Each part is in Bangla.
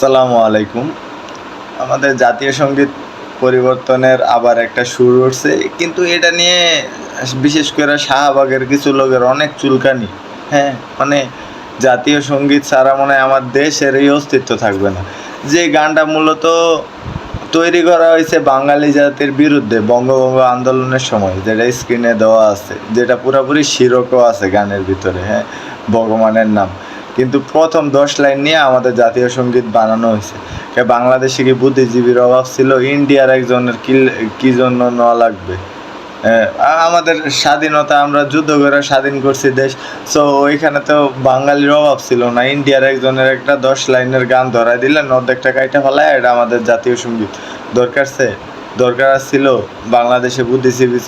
আসসালামু আলাইকুম। আমাদের জাতীয় সংগীত পরিবর্তনের আবার একটা সুর উঠছে, কিন্তু এটা নিয়ে বিশেষ করে শাহবাগের কিছু লোকের অনেক চুলকানি। হ্যাঁ মানে জাতীয় সংগীত ছাড়া মনে হয় আমার দেশের এই অস্তিত্ব থাকবে না। যে গানটা মূলত তৈরি করা হয়েছে বাঙালি জাতির বিরুদ্ধে বঙ্গভঙ্গ আন্দোলনের সময়, যেটা স্ক্রিনে দেওয়া আছে, যেটা পুরোপুরি শিরকও আছে গানের ভিতরে হ্যাঁ ভগবানের নাম। কিন্তু প্রথম দশ লাইন নিয়ে আমাদের জাতীয় সংগীত বানানো হয়েছে। বাংলাদেশে কি বুদ্ধিজীবীর অভাব ছিল? ইন্ডিয়ার একজনের কি জন্য নেওয়া লাগবে? আমাদের স্বাধীনতা, আমরা যুদ্ধ করে স্বাধীন করছি দেশ। সো ওইখানে তো বাঙালির অভাব ছিল না। ইন্ডিয়ার একজনের একটা দশ লাইনের গান ধরাই দিলেন অর্ধেকটা কাইটা ফেলায়, এটা আমাদের জাতীয় সংগীত। দরকার সে, দরকার ছিল, বাংলাদেশে বুদ্ধিজীবী,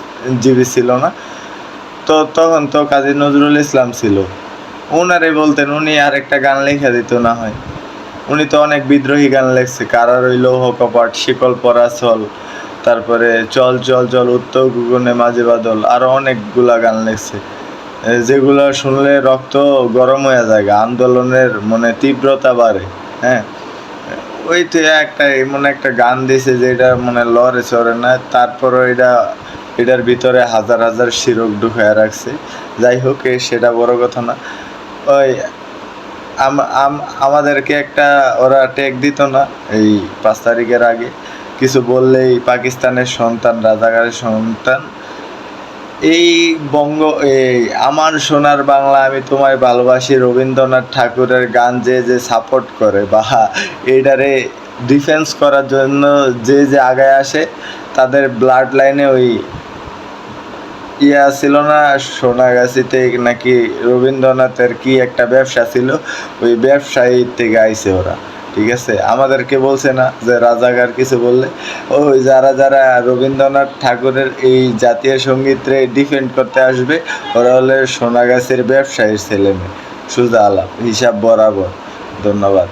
জীবী ছিল না। তো তখন তো কাজী নজরুল ইসলাম ছিল। ওনারে বলতেন, উনি আর একটা গান লিখে দিত না হয়। উনি তো অনেক বিদ্রোহী গান লেখছে কারা রইল কপাট, শিকল পরা চল তারপরে চল চল চল, উত্তর গুগনে মাঝে বাদল আরও অনেকগুলা গান লেখছে। যেগুলো শুনলে রক্ত গরম হয়ে যায় আন্দোলনের মানে তীব্রতা বাড়ে হ্যাঁ? ওই তো একটা, এমন একটা গান দিছে যেটা মানে লড়ে চড়ে না, তারপরও এটা, এটার ভিতরে হাজার হাজার শিরক ঢুকায় রাখছে। যাই হোক সেটা বড় কথা না। ওই আম- আম- আমাদেরকে একটা ওরা টেক দিত না, এই পাঁচ তারিখের আগে। কিছু বললেই পাকিস্তানের সন্তান, রাজাকারের সন্তান। এই বঙ্গ, এই আমার সোনার বাংলা আমি তোমায় ভালোবাসি, রবীন্দ্রনাথ ঠাকুরের গান যে যে সাপোর্ট করে, বা এইটারে ডিফেন্স করার জন্য যে যে আগায় আসে, তাদের ব্লাড লাইনে ওই ইয়া ছিল না? সোনাগাছিতে নাকি রবীন্দ্রনাথের কি একটা ব্যবসা ছিল? ওই ব্যবসায়ী থেকে আইছে ওরা, ঠিক আছে? আমাদেরকে বলছে না যে রাজাকার কিছু বললে। ওই যারা যারা রবীন্দ্রনাথ ঠাকুরের এই জাতীয় সঙ্গীতরে ডিফেন্ড করতে আসবে, ওরা হলে সোনাগাছির ব্যবসায়ীর ছেলে মেয়ে সুজা আলাপ, হিসাব বরাবর। ধন্যবাদ।